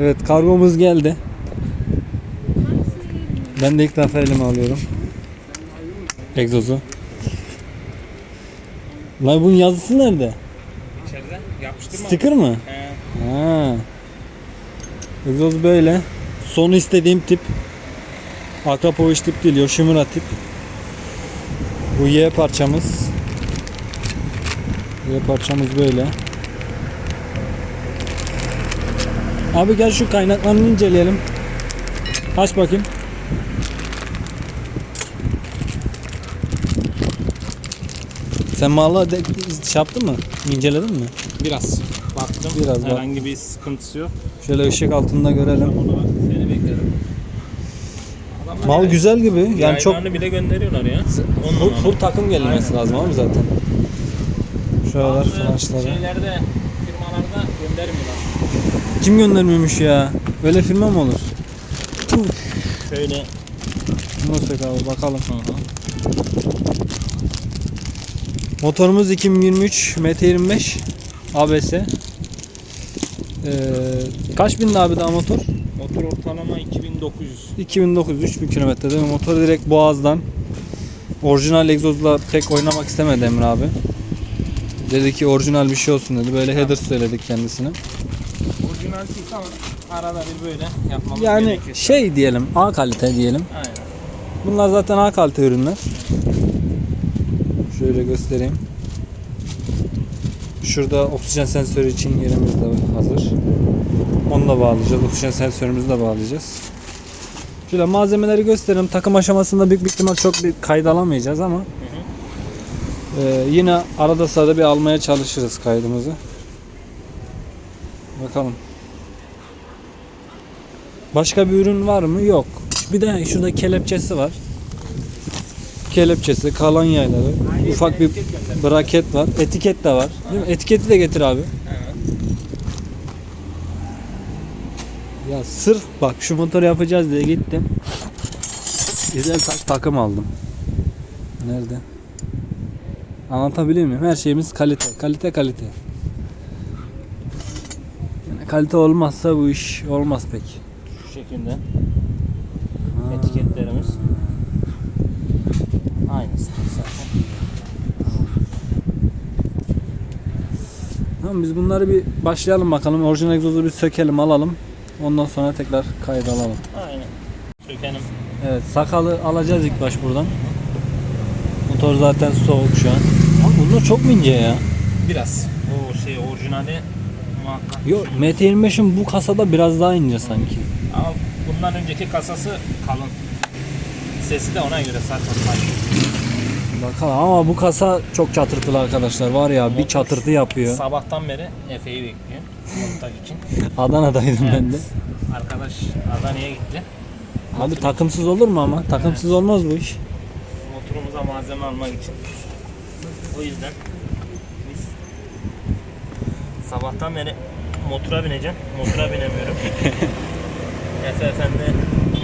Evet kargomuz geldi. Ben de ilk defa elime alıyorum. Egzozu. Lan bunun yazısı nerede? İçeride yapıştırma. Sticker mı? He. Ha. Egzoz böyle. Sonu istediğim tip. Akrapovic tip değil, Yoshimura tip. Bu Y parçamız. Y parçamız böyle. Abi gel şu kaynaklarını inceleyelim. Aç bakayım. Sen malı de, şey yaptın mı? İnceledin mi? Biraz baktım. Biraz bak. Herhangi bir sıkıntısı yok. Şöyle ışık altında görelim. Seni beklerim. Adamlar Mal yani güzel gibi. Yani çok bile gönderiyorlar ya. On full, numara. full takım gelmesi lazım abi zaten. Şuralar Bazı flanşları. Şeylerde firmalarda göndermiyorlar. Kim göndermiyormuş ya? Böyle firma mı olur? Şöyle Nasıl abi bakalım. Motorumuz 2023 MT25 ABS. Ee, kaç binde abi daha motor? motor ortalama 2900. 2900 3000 kilometre değil mi? Motor direkt boğazdan. Orijinal egzozla pek oynamak istemedi Emre abi. Dedi ki orijinal bir şey olsun dedi. Böyle header söyledik kendisine. Değil ama arada bir böyle yapmamız Yani gerekiyor. şey diyelim A kalite diyelim. Aynen. Bunlar zaten A kalite ürünler. Şöyle göstereyim. Şurada oksijen sensörü için yerimiz de hazır. Onu da bağlayacağız. Oksijen sensörümüzü de bağlayacağız. Şöyle malzemeleri göstereyim. Takım aşamasında büyük bir ihtimal çok bir kayıt alamayacağız ama e, yine arada sırada bir almaya çalışırız kaydımızı. Bakalım. Başka bir ürün var mı? Yok. Bir de şurada kelepçesi var. Kelepçesi, kalan yayları, ufak bir braket var. Etiket de var. Değil mi? Etiketi de getir abi. Ya sırf bak şu motoru yapacağız diye gittim. Güzel tak takım aldım. Nerede? Anlatabiliyor muyum? Her şeyimiz kalite. Kalite kalite. Yani kalite olmazsa bu iş olmaz pek. Şu şekilde etiketlerimiz. Aynısı zaten. Tamam biz bunları bir başlayalım bakalım. Orijinal egzozu bir sökelim alalım. Ondan sonra tekrar kayıt alalım. Aynen. Sökelim. Evet sakalı alacağız ilk baş buradan. Motor zaten soğuk şu an. Abi bunlar çok mu ince ya? Biraz. O şey orijinali muhakkak. Yok MT25'in bu kasada biraz daha ince sanki. Ama bundan önceki kasası kalın. Sesi de ona göre zaten Bakalım ama bu kasa çok çatırtılı arkadaşlar. Var ya bir çatırtı yapıyor. Sabahtan beri Efe'yi bekliyor. Montaj için. Adana'daydım ben de. Arkadaş Adana'ya gitti. Abi takımsız olur mu ama? Takımsız olmaz bu iş. Motorumuza malzeme almak için. O yüzden biz sabahtan beri motora bineceğim. Motora binemiyorum. Efendi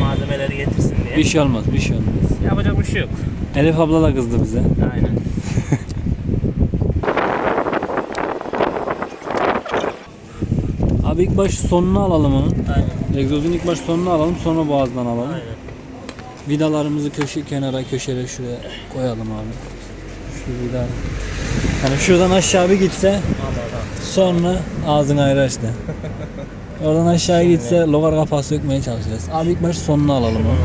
malzemeleri getirsin diye. Bir şey olmaz, bir şey olmaz. Yapacak bir şey yok. Elif abla da kızdı bize. Aynen. Abi ilk baş sonunu alalım onun. Aynen. Egzozun ilk baş sonunu alalım sonra boğazdan alalım. Aynen. Vidalarımızı köşe kenara köşede şuraya koyalım abi. Şu vida. Yani şuradan aşağı bir gitse sonra ağzını aç de. Oradan aşağı gitse logar kapağı sökmeye çalışacağız. Abi ilk baş sonunu alalım onu.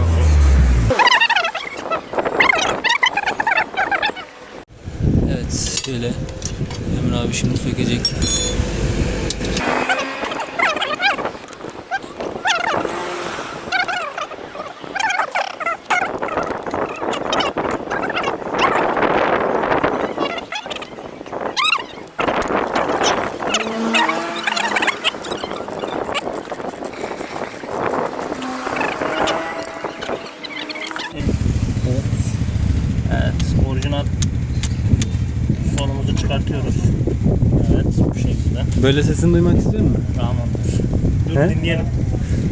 Evet şöyle Emre abi şimdi sökecek. Evet. Evet, orijinal sonumuzu çıkartıyoruz. Evet, bu şekilde. Böyle sesini duymak istiyor musun? Tamamdır. Dur He? dinleyelim.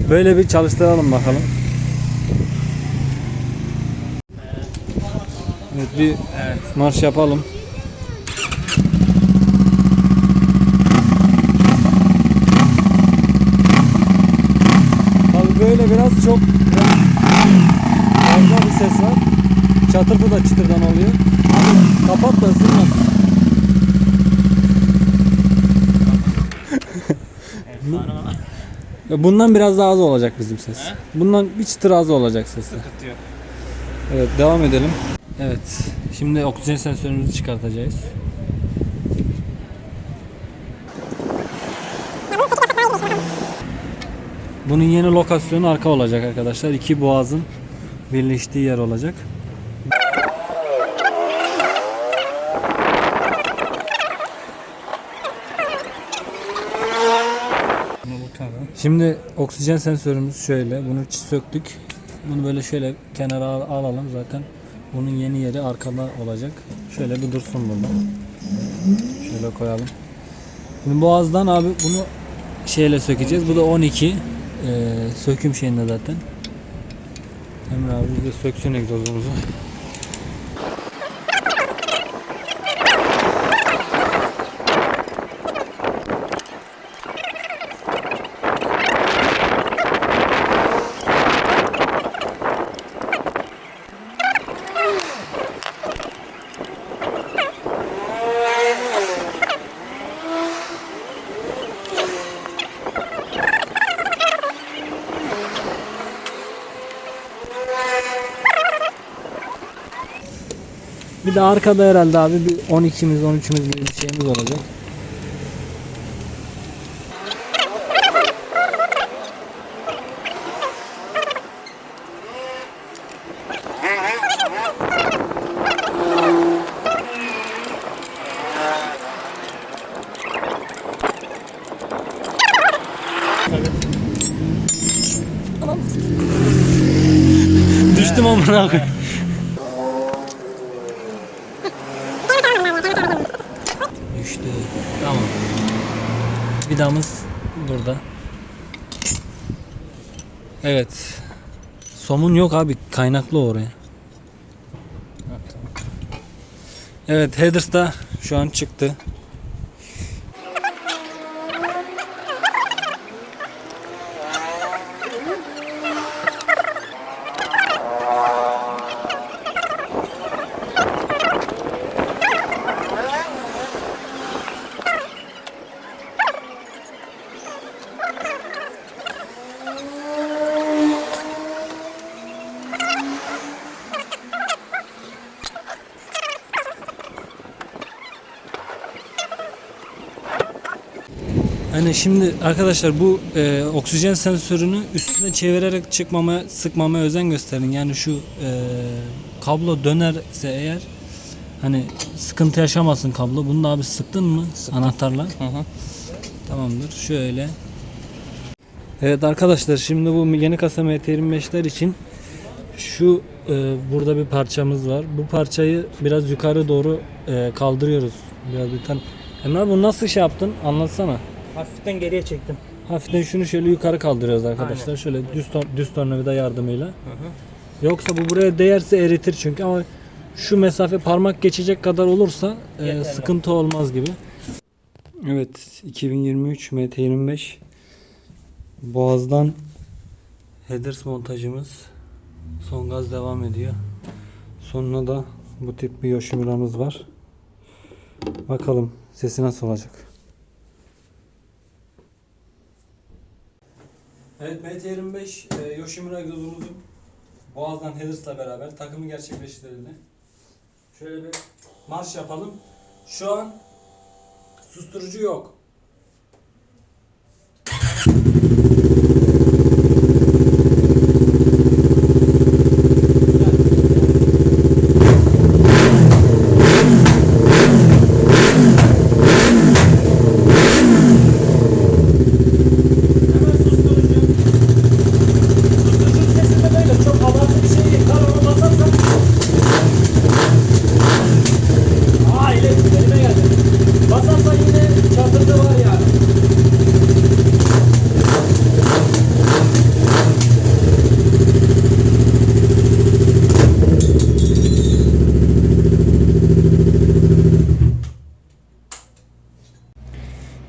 Böyle bir çalıştıralım bakalım. Evet bir marş yapalım. biraz çok fazla bir ses var. Çatırtı da çıtırdan oluyor. Kapat da ısınmasın. Efsane ama. Ya Bundan biraz daha az olacak bizim ses. He? Bundan bir çıtır az olacak sesi. Sıkıntı yok. Evet devam edelim. Evet. Şimdi oksijen sensörümüzü çıkartacağız. Bunun yeni lokasyonu arka olacak arkadaşlar. İki boğazın birleştiği yer olacak. Şimdi oksijen sensörümüz şöyle. Bunu söktük. Bunu böyle şöyle kenara al- alalım zaten. Bunun yeni yeri arkada olacak. Şöyle bir dursun burada. Şöyle koyalım. Şimdi boğazdan abi bunu şeyle sökeceğiz. Bu da 12 ee, söküm şeyinde zaten. Emre abi biz de söksün egzozumuzu. De arkada herhalde abi bir 12'miz 13'ümüz gibi bir şeyimiz olacak. Düştüm amına koyayım. Düştü. Tamam. Vidamız burada. Evet. Somun yok abi. Kaynaklı oraya. Evet headers da şu an çıktı. Hani şimdi arkadaşlar bu e, oksijen sensörünü üstüne çevirerek çıkmamaya, sıkmamaya özen gösterin. Yani şu e, kablo dönerse eğer hani sıkıntı yaşamasın kablo. Bunu da abi sıktın mı anahtarla? Tamamdır. Şöyle. Evet arkadaşlar şimdi bu yeni kasa MT25'ler için şu e, burada bir parçamız var. Bu parçayı biraz yukarı doğru e, kaldırıyoruz. Biraz bir tane. Emre bunu nasıl şey yaptın? Anlatsana. Hafiften geriye çektim. Hafiften şunu şöyle yukarı kaldırıyoruz arkadaşlar. Şöyle düz ton, düz tornavida yardımıyla. Yoksa bu buraya değerse eritir çünkü ama şu mesafe parmak geçecek kadar olursa e, sıkıntı olmaz gibi. Evet 2023 MT25 Boğaz'dan headers montajımız son gaz devam ediyor. Sonuna da bu tip bir Yoshimura'mız var. Bakalım sesi nasıl olacak. Evet MT25 e, Yoshimura egzozumuzun Boğaz'dan headers'la beraber takımı gerçekleştirildi. Şöyle bir marş yapalım. Şu an susturucu yok. Hemen susturucu. Susturucunun sesi de böyle çok abartı bir şey değil. Kar ona basarsan. Aa ile elime geldi. Basarsan yine çatırdı var yani.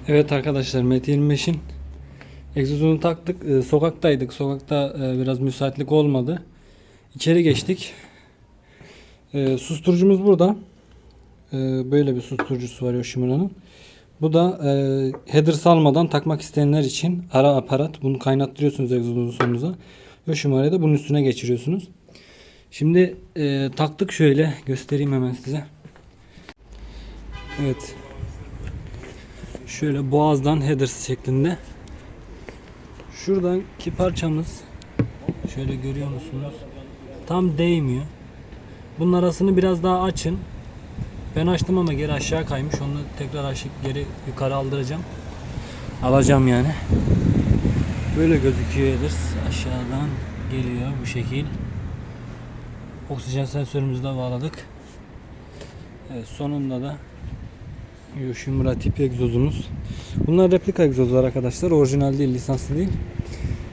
Evet arkadaşlar Mete 25'in Egzozunu taktık. Ee, sokaktaydık. Sokakta e, biraz müsaitlik olmadı. İçeri geçtik. Ee, susturucumuz burada. Ee, böyle bir susturucusu var Yoshimura'nın. Bu da e, header salmadan takmak isteyenler için ara aparat. Bunu kaynattırıyorsunuz egzozun sonunuza. Yoshimura'yı da bunun üstüne geçiriyorsunuz. Şimdi e, taktık şöyle göstereyim hemen size. Evet. Şöyle boğazdan header şeklinde. Şuradanki parçamız şöyle görüyor musunuz? Tam değmiyor. Bunun arasını biraz daha açın. Ben açtım ama geri aşağı kaymış. Onu tekrar aşıp geri yukarı aldıracağım. Alacağım yani. Böyle gözüküyor header. Aşağıdan geliyor bu şekil. Oksijen sensörümüzü de bağladık. Evet, sonunda da Yoshimura tip egzozumuz. Bunlar replika egzozlar arkadaşlar. Orijinal değil, lisanslı değil.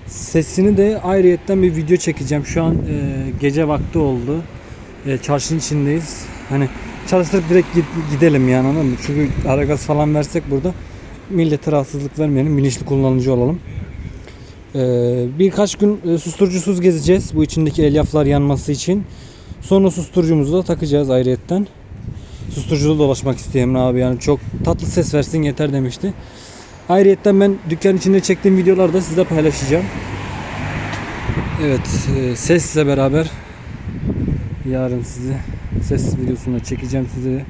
Sesini de ayrıyetten bir video çekeceğim. Şu an e, gece vakti oldu. E, çarşının içindeyiz. Hani çalıştırıp direkt gid- gidelim yani anladın mı? Çünkü ara gaz falan versek burada millete rahatsızlık vermeyelim. Bilinçli kullanıcı olalım. E, birkaç gün e, susturucusuz gezeceğiz. Bu içindeki elyaflar yanması için. Sonra susturucumuzu da takacağız ayrıyetten. Susturucuda dolaşmak istiyor abi yani çok tatlı ses versin yeter demişti. Ayrıyetten ben dükkan içinde çektiğim videolarda sizle paylaşacağım. Evet e, sesle beraber yarın sizi ses videosunda çekeceğim size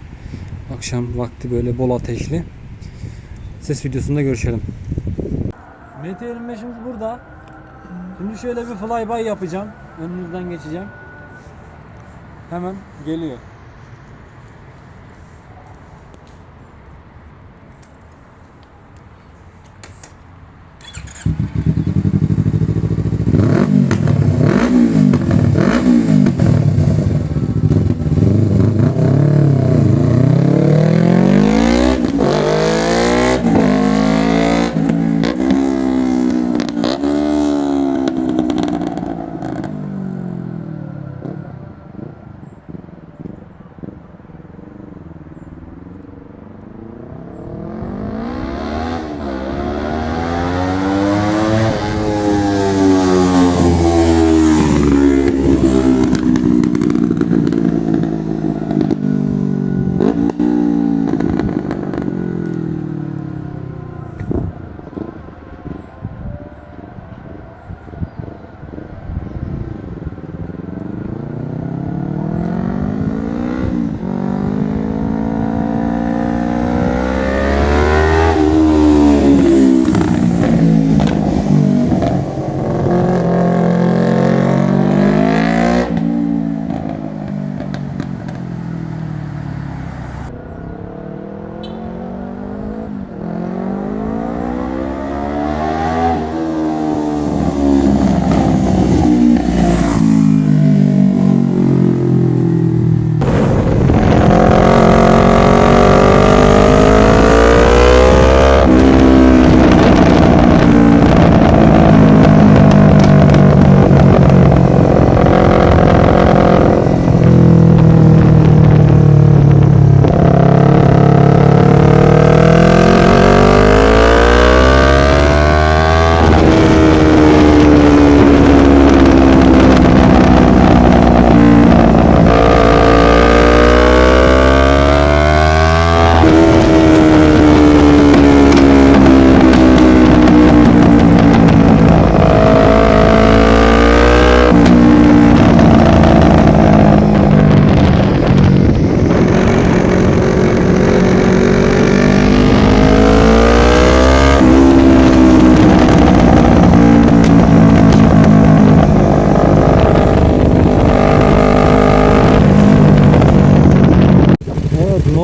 akşam vakti böyle bol ateşli ses videosunda görüşelim. MT25'imiz burada. Şimdi şöyle bir flyby yapacağım. Önünüzden geçeceğim. Hemen geliyor.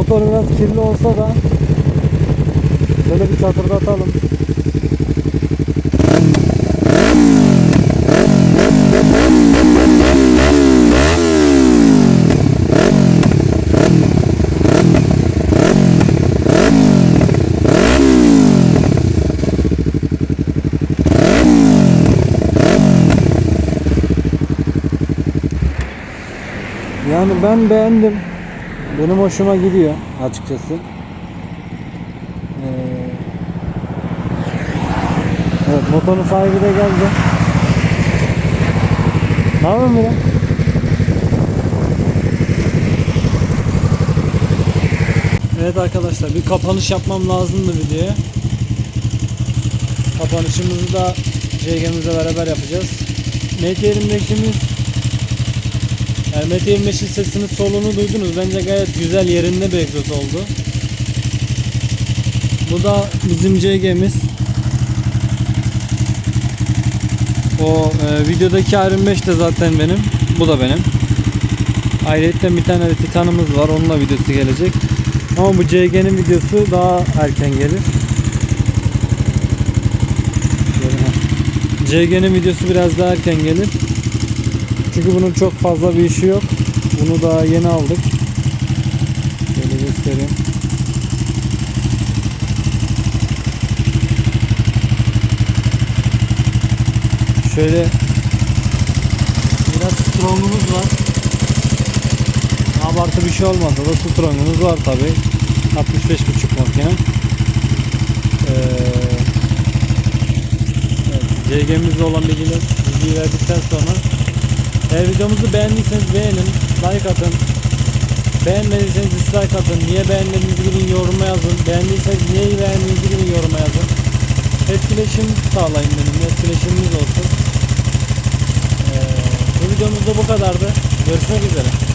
Motor biraz kirli olsa da şöyle bir çatırdatalım. Yani ben beğendim. Benim hoşuma gidiyor açıkçası. Ee, evet Motorun sahibi de geldi. Ne yapıyorsun Miran? Evet arkadaşlar bir kapanış yapmam lazımdı videoya. Kapanışımızı da JG'mizle beraber yapacağız. Mate 25'imiz Mate 25'in sesini solunu duydunuz. Bence gayet güzel yerinde bir egzoz oldu. Bu da bizim CG'miz. O e, videodaki R25 de zaten benim. Bu da benim. Ayrıca bir tane de Titan'ımız var. Onunla videosu gelecek. Ama bu CG'nin videosu daha erken gelir. CG'nin videosu biraz daha erken gelir. Çünkü bunun çok fazla bir işi yok. Bunu da yeni aldık. Şöyle göstereyim. Şöyle biraz strongumuz var. Abartı bir şey olmadı da strongumuz var tabi. 65.5 makine. Ee, CG'mizde olan bilgiler, bilgiyi verdikten sonra eğer videomuzu beğendiyseniz beğenin, like atın. Beğenmediyseniz dislike atın. Niye beğenmediğinizi bilin yoruma yazın. Beğendiyseniz niye beğendiğinizi bilin yoruma yazın. Etkileşim sağlayın benimle. Etkileşimimiz olsun. Ee, bu videomuz da bu kadardı. Görüşmek üzere.